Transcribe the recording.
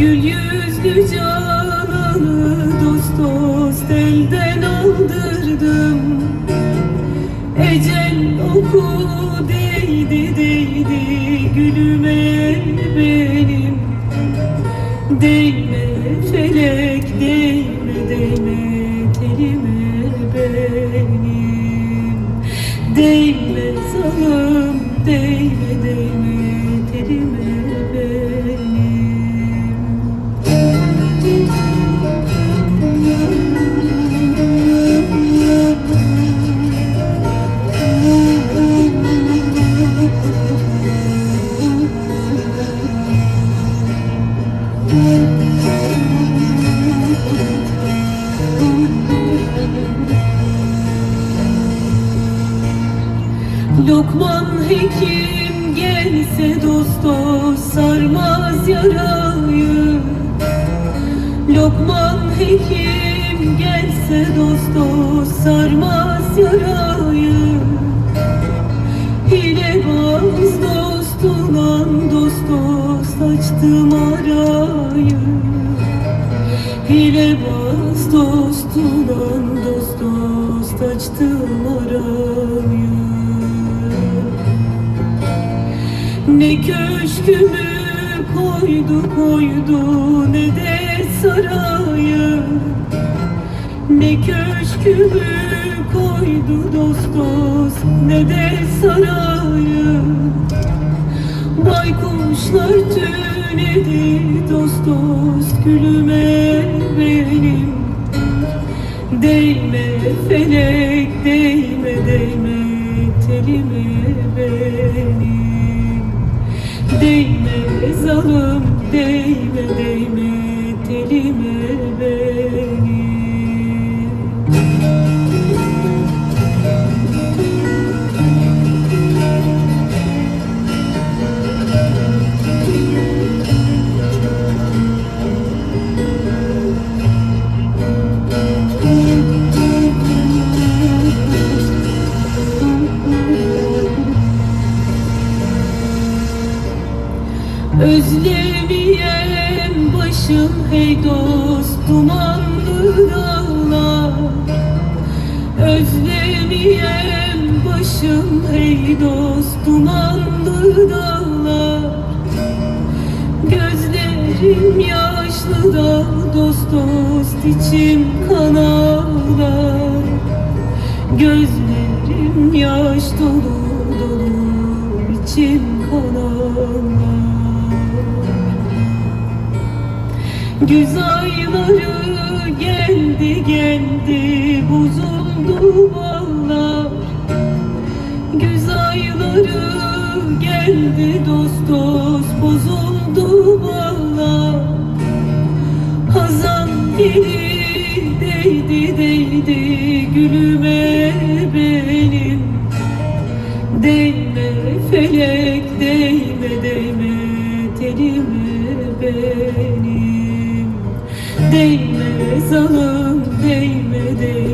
Gül yüzlü cananı dost dost elden aldırdım. Ecel oku değdi değdi gülüme benim. Değme felek değme değme telime benim. Değme zalim değme değme telime Lokman hekim gelse dost dost sarmaz yarayı. Lokman hekim gelse dost dost sarmaz yarayı. Hilebaz dostuna dost dost açtım arayı. Hilebaz dostuna dost dost açtım arayı Ne köşkümü koydu koydu ne de sarayı. Ne köşkümü koydu dost dost ne de sarayı. Baykuşlar tünedi dost dost gülüme benim Değme felek değme değme telime telime Özlemeyen başım hey dost dumanlı dağlar Özlemeyen başım hey dost dumanlı dağlar Gözlerim yaşlı da dost dost içim kan ağlar. Gözlerim yaş dolu dolu içim kan ağlar Güz ayları geldi geldi bozuldu valla Güz ayları geldi dost dost bozuldu valla Hazan dili değdi değdi gülüme benim. Değme felek telime benim. Değme zalim değme değme